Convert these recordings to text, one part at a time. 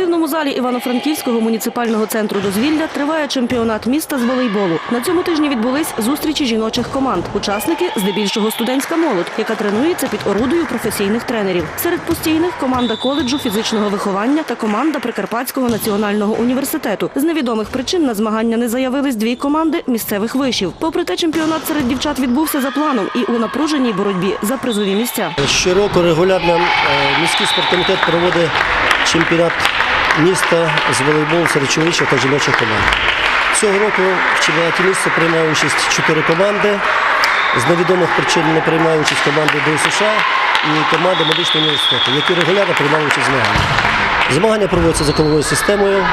Спортивному залі Івано-Франківського муніципального центру дозвілля триває чемпіонат міста з волейболу. На цьому тижні відбулись зустрічі жіночих команд. Учасники здебільшого студентська молодь, яка тренується під орудою професійних тренерів. Серед постійних команда коледжу фізичного виховання та команда Прикарпатського національного університету. З невідомих причин на змагання не заявились дві команди місцевих вишів. Попри те, чемпіонат серед дівчат відбувся за планом і у напруженій боротьбі за призові місця. Щороку регулярно е, міський спорткомітет проводить чемпіонат міста з волейболу серед чоловічих та жіночих команд. Цього року в чемпіонаті міста приймає участь чотири команди. З невідомих причин не приймає участь команди ДСШ і команда медичного університету, які регулярно приймали участь в змаганнях. Змагання проводяться за коловою системою.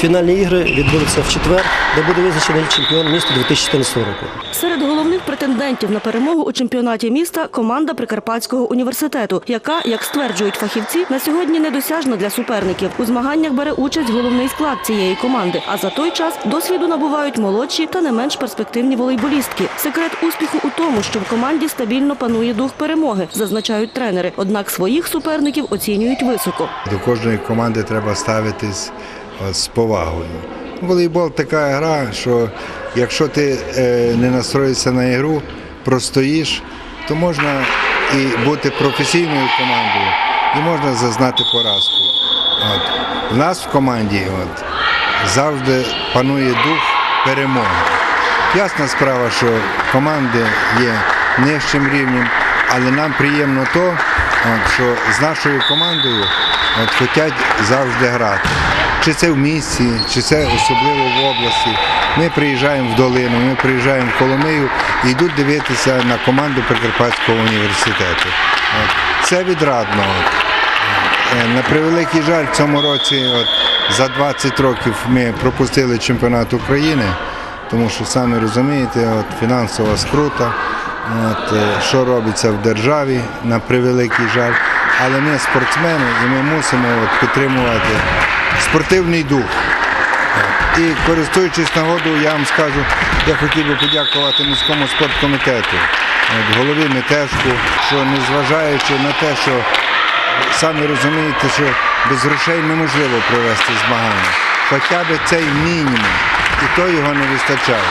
Фінальні ігри відбудуться в четвер, де буде визначений чемпіон міста 2014 року. Серед головних претендентів на перемогу у чемпіонаті міста команда Прикарпатського університету, яка, як стверджують фахівці, на сьогодні недосяжна для суперників. У змаганнях бере участь головний склад цієї команди. А за той час досвіду набувають молодші та не менш перспективні волейболістки. Секрет успіху у тому, що в команді стабільно панує дух перемоги, зазначають тренери. Однак своїх суперників оцінюють високо. До кожної команди треба ставитись з повагою. Волейбол така гра, що якщо ти е, не настроїшся на ігру, простоїш, то можна і бути професійною командою, і можна зазнати поразку. От. В нас в команді от, завжди панує дух перемоги. Ясна справа, що команди є нижчим рівнем, але нам приємно то, от, що з нашою командою от, хочуть завжди грати. Чи це в місті, чи це особливо в області. Ми приїжджаємо в долину, ми приїжджаємо в Коломию і йдуть дивитися на команду Прикарпатського університету. Це відрадно. Е, На превеликий жаль, в цьому році от, за 20 років ми пропустили чемпіонат України, тому що самі розумієте, от, фінансова скрута, от, е, що робиться в державі, на превеликий жаль. Але ми спортсмени і ми мусимо от, підтримувати спортивний дух. І користуючись нагодою, я вам скажу, я хотів би подякувати міському спорткомітету, голові Метешку, що незважаючи на те, що самі розумієте, що без грошей неможливо провести змагання. Хоча б цей мінімум, і то його не вистачає.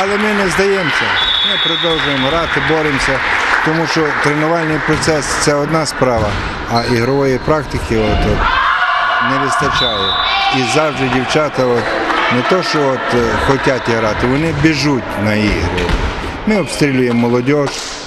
Але ми не здаємося, ми продовжуємо грати, боремося, тому що тренувальний процес це одна справа, а ігрової практики от, не вистачає. І завжди дівчата от, не то, що от, е, хочуть грати, вони біжуть на ігри. Ми обстрілюємо молодь,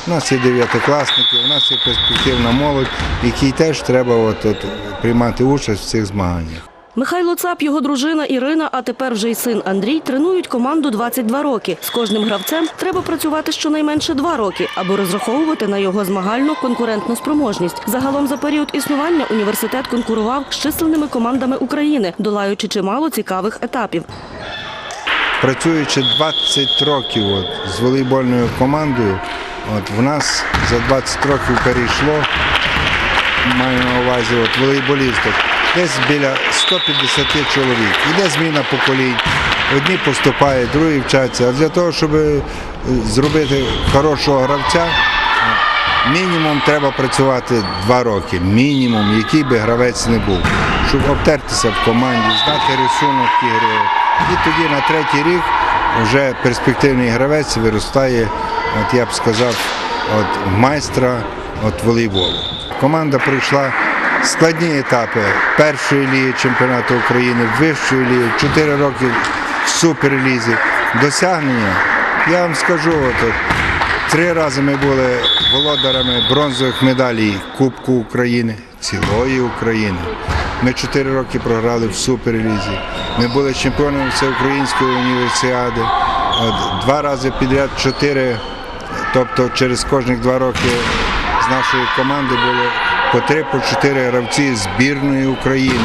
у нас є дев'ятикласники, у нас є перспективна молодь, якій теж треба от, от, приймати участь в цих змаганнях. Михайло Цап, його дружина Ірина, а тепер вже й син Андрій тренують команду 22 роки. З кожним гравцем треба працювати щонайменше два роки, аби розраховувати на його змагальну конкурентну спроможність. Загалом за період існування університет конкурував з численними командами України, долаючи чимало цікавих етапів. Працюючи 20 років от, з волейбольною командою, от, в нас за 20 років перейшло, маю на увазі от, волейболісток, десь біля 150 чоловік. Іде зміна поколінь. Одні поступають, другі вчаться. А для того, щоб е, зробити хорошого гравця, мінімум треба працювати два роки. Мінімум, який би гравець не був, щоб обтертися в команді, знати рисунок ігри. І тоді на третій рік вже перспективний гравець виростає, от я б сказав, от майстра от волейболу. Команда пройшла складні етапи першої ліги чемпіонату України, вищої ліги, 4 роки в суперлізі. Досягнення, я вам скажу, от, три рази ми були володарами бронзових медалей Кубку України, цілої України. Ми чотири роки програли в суперлізі. Ми були чемпіонами всеукраїнської універсіади. Два рази підряд чотири, тобто через кожних два роки з нашої команди було по три, по чотири гравці збірної України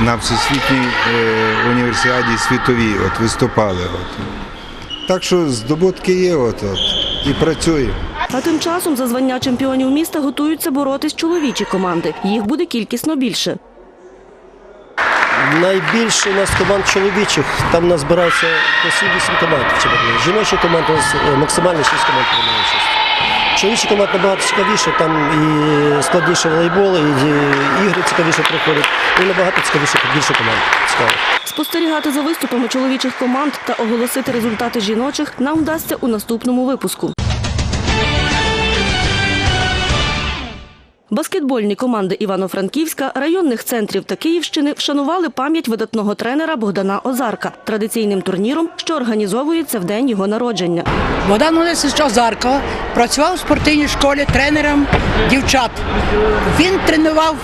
на всесвітній е, універсіаді світовій от, виступали. От. Так що здобутки є от, от, і працюємо. А тим часом за звання чемпіонів міста готуються боротись чоловічі команди. Їх буде кількісно більше. Найбільше у нас команд чоловічих, там у нас збирається по 7-8 команд. Жіночі команди у нас е, максимально 6 команд приймає участь. Чоловічий команд набагато цікавіше, там і складніше волейбол, і і ігри цікавіше проходять. І набагато цікавіше, більше команд. Цікаво. Спостерігати за виступами чоловічих команд та оголосити результати жіночих нам вдасться у наступному випуску. Баскетбольні команди Івано-Франківська, районних центрів та Київщини вшанували пам'ять видатного тренера Богдана Озарка традиційним турніром, що організовується в день його народження. Богдан Олесович Озарко працював у спортивній школі тренером дівчат. Він тренував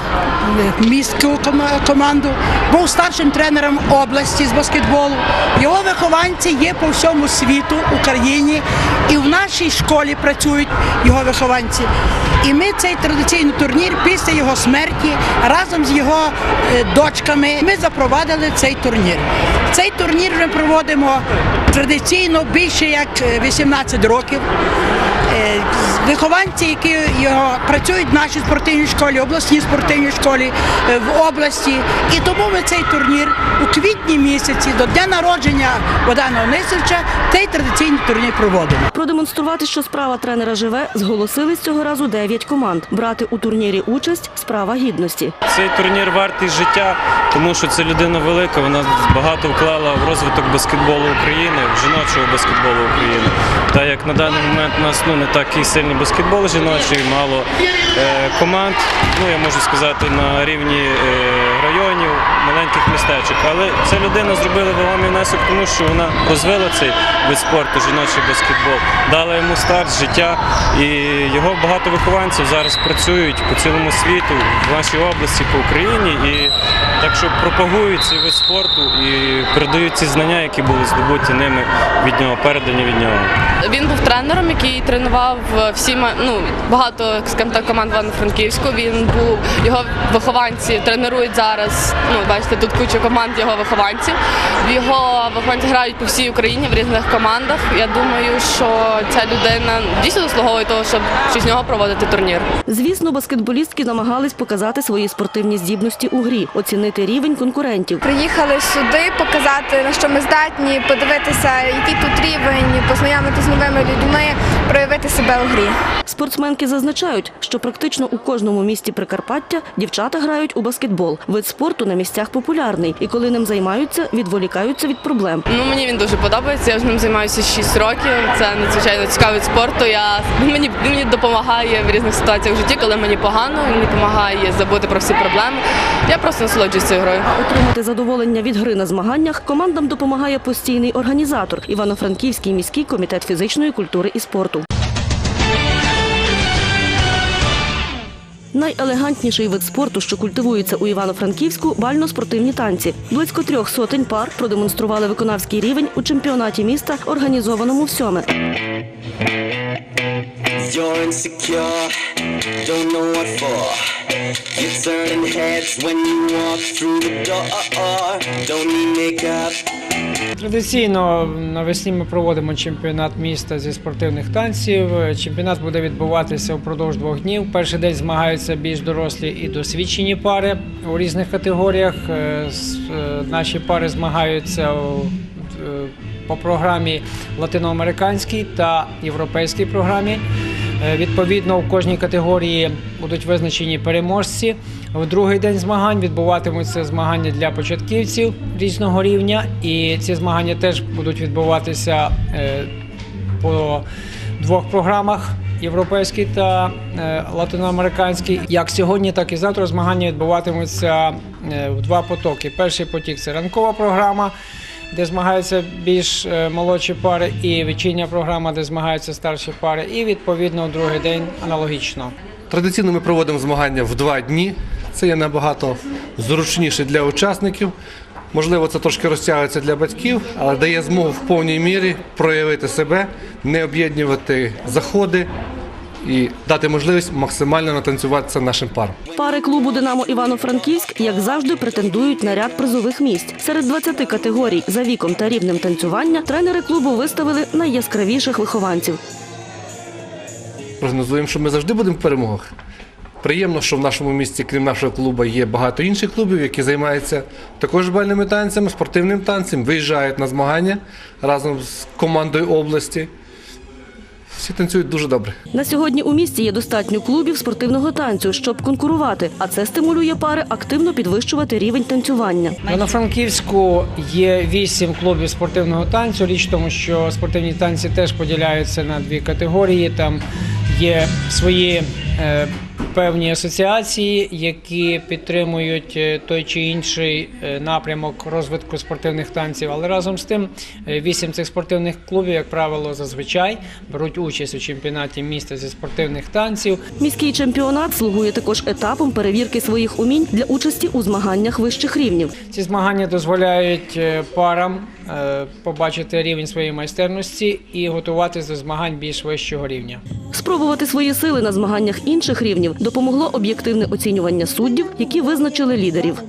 е, міську команду, був старшим тренером області з баскетболу. Його вихованці є по всьому світу, Україні, і в нашій школі працюють його вихованці. І ми цей традиційний турнір після його смерті разом з його е, дочками ми запровадили цей турнір. Цей турнір ми проводимо традиційно більше як е, 18 років. Е, Вихованці, які його працюють в нашій спортивній школі, обласній спортивній школі е, в області. І тому ми цей турнір у квітні місяці до дня народження Богдана Онисовича цей традиційний турнір проводимо. Продемонструвати, що справа тренера живе, зголосились цього разу дев'ять команд. Брати у турнірі участь справа гідності. Цей турнір вартий життя, тому що це людина велика. Вона багато вклала в розвиток баскетболу України, в жіночого баскетболу України. Та як на даний момент у нас ну не такий сильний баскетбол жіночий, мало е, команд. Ну я можу сказати на рівні е, районів, маленьких містечок. Але ця людина зробила вагомий внесок, тому що вона розвила цей вид спорту, жіночий баскетбол, дала йому старт життя. І його багато вихованців зараз працюють по цілому світу, в нашій області, по Україні. І так що пропагують цей вид спорту і передають ці знання, які були здобуті ними від нього, передані від нього. Він був тренером, який тренував всі ну, багато так, команд Івано-Франківську. Він був його вихованці тренують зараз. Ну бачите, тут куча команд його вихованців. Його вихованці грають по всій Україні в різних командах. Я думаю, що ця людина дійсно заслуговує того, щоб через нього проводити турнір. Звісно, баскетболістки намагались показати свої спортивні здібності у грі, оцінити рівень конкурентів. Приїхали сюди показати, на що ми здатні, подивитися, який тут рівень, познайомити з новими людьми, проявити себе у грі. Спортсменки зазначають, що практично у кожному місті Прикарпаття дівчата грають у баскетбол. Вид спорту на місцях популярний, і коли ним займаються, відволікаються від проблем. Ну мені він дуже подобається. Я з ним займаюся 6 років. Це надзвичайно цікавий вид спорту. Я мені мені допомагає в різних ситуаціях в житті, коли мені погано. Мені допомагає забути про всі проблеми. Я просто насолоджуюся грою. Отримати задоволення від гри на змаганнях командам допомагає постійний організатор Івано-Франківський міський комітет фізичної культури і спорту. Найелегантніший вид спорту, що культивується у Івано-Франківську, бально-спортивні танці. Близько трьох сотень пар продемонстрували виконавський рівень у чемпіонаті міста, організованому в сьоме. You're turning heads when you walk through. Традиційно навесні ми проводимо чемпіонат міста зі спортивних танців. Чемпіонат буде відбуватися впродовж двох днів. Перший день змагаються більш дорослі і досвідчені пари у різних категоріях. Е, е, Наші пари змагаються е, по програмі латиноамериканській та європейській програмі. Е, Відповідно, у кожній категорії будуть визначені переможці. В другий день змагань відбуватимуться змагання для початківців різного рівня, і ці змагання теж будуть відбуватися е, по двох програмах. Європейський та е, латиноамериканський. Як сьогодні, так і завтра змагання відбуватимуться в два потоки. Перший потік це ранкова програма, де змагаються більш е, молодші пари, і вечірня програма, де змагаються старші пари, і відповідно у другий день аналогічно. Традиційно ми проводимо змагання в два дні. Це є набагато зручніше для учасників. Можливо, це трошки розтягується для батьків, але дає змогу в повній мірі проявити себе, не об'єднувати заходи і дати можливість максимально натанцюватися нашим парам. Пари клубу Динамо Івано-Франківськ, як завжди, претендують на ряд призових місць. Серед 20 категорій за віком та рівнем танцювання тренери клубу виставили найяскравіших вихованців. Прогнозуємо, що ми завжди будемо в перемогах. Приємно, що в нашому місті, крім нашого клубу, є багато інших клубів, які займаються також бальними танцями, спортивним танцем, виїжджають на змагання разом з командою області. Всі танцюють дуже добре. На сьогодні у місті є достатньо клубів спортивного танцю, щоб конкурувати, а це стимулює пари активно підвищувати рівень танцювання. В Івано-Франківську є вісім клубів спортивного танцю. Річ в тому, що спортивні танці теж поділяються на дві категорії. Там є свої е, певні асоціації, які підтримують е, той чи інший е, напрямок розвитку спортивних танців. Але разом з тим, е, вісім цих спортивних клубів, як правило, зазвичай беруть участь у чемпіонаті міста зі спортивних танців. Міський чемпіонат слугує також етапом перевірки своїх умінь для участі у змаганнях вищих рівнів. Ці змагання дозволяють парам побачити рівень своєї майстерності і готуватися до змагань більш вищого рівня. Спробувати свої сили на змаганнях інших рівнів допомогло об'єктивне оцінювання суддів, які визначили лідерів.